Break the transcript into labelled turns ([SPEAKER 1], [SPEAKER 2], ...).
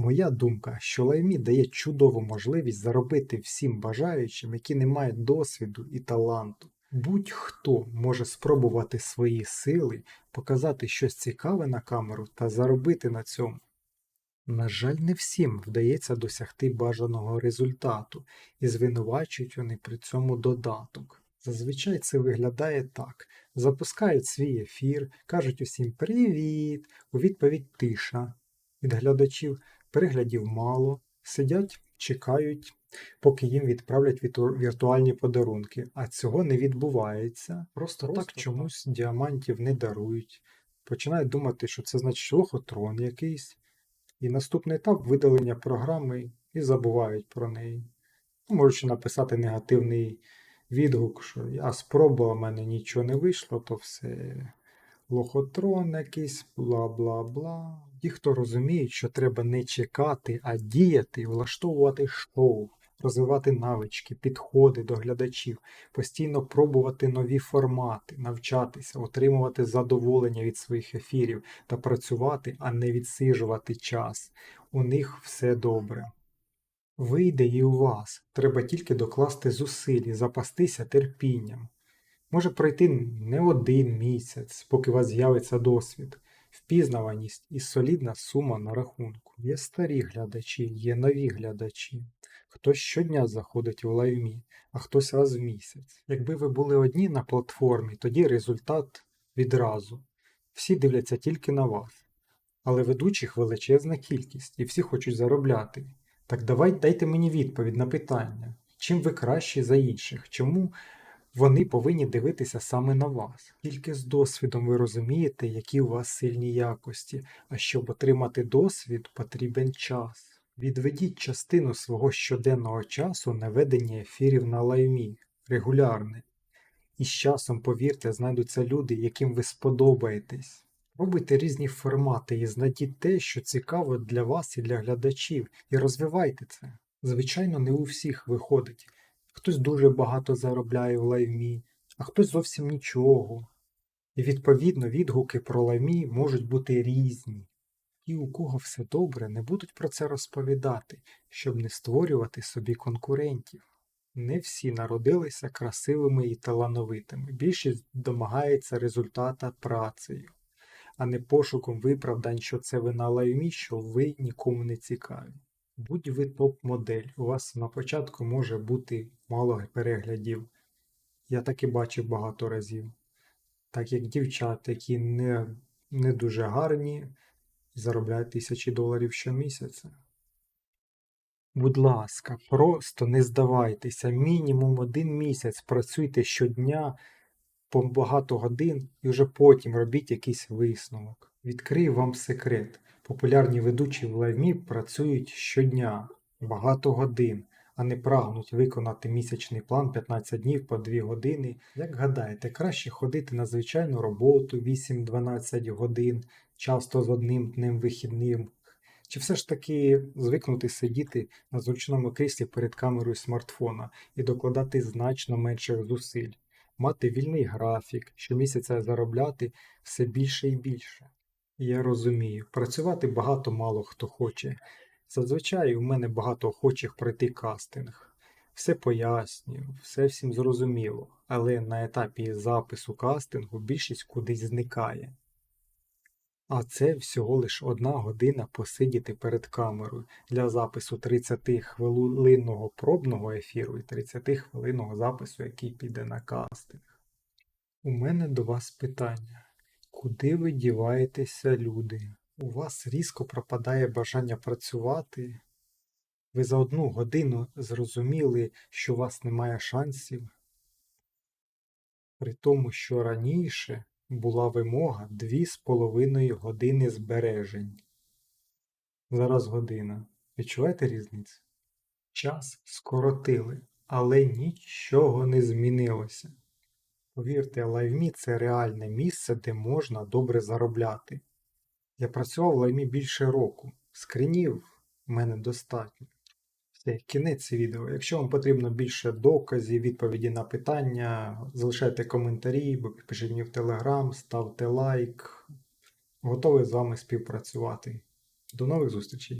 [SPEAKER 1] Моя думка, що лаймі дає чудову можливість заробити всім бажаючим, які не мають досвіду і таланту. Будь-хто може спробувати свої сили, показати щось цікаве на камеру та заробити на цьому. На жаль, не всім вдається досягти бажаного результату, і звинувачують вони при цьому додаток. Зазвичай це виглядає так: запускають свій ефір, кажуть усім привіт, у відповідь тиша. Від глядачів переглядів мало, сидять, чекають, поки їм відправлять віртуальні подарунки, а цього не відбувається. Просто,
[SPEAKER 2] Просто
[SPEAKER 1] так
[SPEAKER 2] так.
[SPEAKER 1] чомусь діамантів не дарують. Починають думати, що це значить лохотрон якийсь. І наступний етап видалення програми і забувають про неї. Ну, Можуть написати негативний відгук, що я спробував, в мене нічого не вийшло, то все лохотрон якийсь, бла-бла-бла. Ті, хто розуміють, що треба не чекати, а діяти, влаштовувати шоу, розвивати навички, підходи до глядачів, постійно пробувати нові формати, навчатися, отримувати задоволення від своїх ефірів та працювати, а не відсижувати час. У них все добре. Вийде і у вас. Треба тільки докласти зусиль запастися терпінням. Може пройти не один місяць, поки у вас з'явиться досвід, впізнаваність і солідна сума на рахунку. Є старі глядачі, є нові глядачі. Хтось щодня заходить у лайвмі, а хтось раз в місяць. Якби ви були одні на платформі, тоді результат відразу. Всі дивляться тільки на вас. Але ведучих величезна кількість, і всі хочуть заробляти. Так давай дайте мені відповідь на питання, чим ви кращі за інших, чому вони повинні дивитися саме на вас. Тільки з досвідом ви розумієте, які у вас сильні якості, а щоб отримати досвід, потрібен час. Відведіть частину свого щоденного часу на ведення ефірів на лаймі, регулярне. І з часом, повірте, знайдуться люди, яким ви сподобаєтесь. Пробуйте різні формати і знайдіть те, що цікаво для вас і для глядачів, і розвивайте це. Звичайно, не у всіх виходить. Хтось дуже багато заробляє в лайвмі, а хтось зовсім нічого. І відповідно відгуки про лаймі можуть бути різні. Ті, у кого все добре, не будуть про це розповідати, щоб не створювати собі конкурентів. Не всі народилися красивими і талановитими. Більшість домагається результата працею, а не пошуком виправдань, що це ви на лаймі, що ви нікому не цікаві. Будь ви топ-модель, у вас на початку може бути мало переглядів. Я так і бачив багато разів. Так як дівчат, які не, не дуже гарні, заробляють тисячі доларів щомісяця. Будь ласка, просто не здавайтеся. Мінімум один місяць працюйте щодня по багато годин і вже потім робіть якийсь висновок. Відкрию вам секрет. Популярні ведучі в лайвмі працюють щодня, багато годин, а не прагнуть виконати місячний план 15 днів по 2 години. Як гадаєте, краще ходити на звичайну роботу 8-12 годин, часто з одним днем вихідним, чи все ж таки звикнути сидіти на зручному кріслі перед камерою смартфона і докладати значно менших зусиль, мати вільний графік, щомісяця заробляти все більше і більше. Я розумію, працювати багато мало хто хоче. Зазвичай у мене багато охочих пройти кастинг. Все пояснюю, все всім зрозуміло, але на етапі запису кастингу більшість кудись зникає. А це всього лиш одна година посидіти перед камерою для запису 30-хвилинного пробного ефіру і 30-хвилинного запису, який піде на кастинг. У мене до вас питання. Куди ви діваєтеся, люди? У вас різко пропадає бажання працювати? Ви за одну годину зрозуміли, що у вас немає шансів? При тому, що раніше була вимога 2,5 години збережень. Зараз година. Відчуваєте різницю? Час скоротили, але нічого не змінилося. Повірте, лайвмі це реальне місце, де можна добре заробляти. Я працював в лаймі більше року. Скринів в мене достатньо. Все, кінець відео. Якщо вам потрібно більше доказів, відповіді на питання, залишайте коментарі, пишіть мені в Телеграм, ставте лайк. Готовий з вами співпрацювати. До нових зустрічей!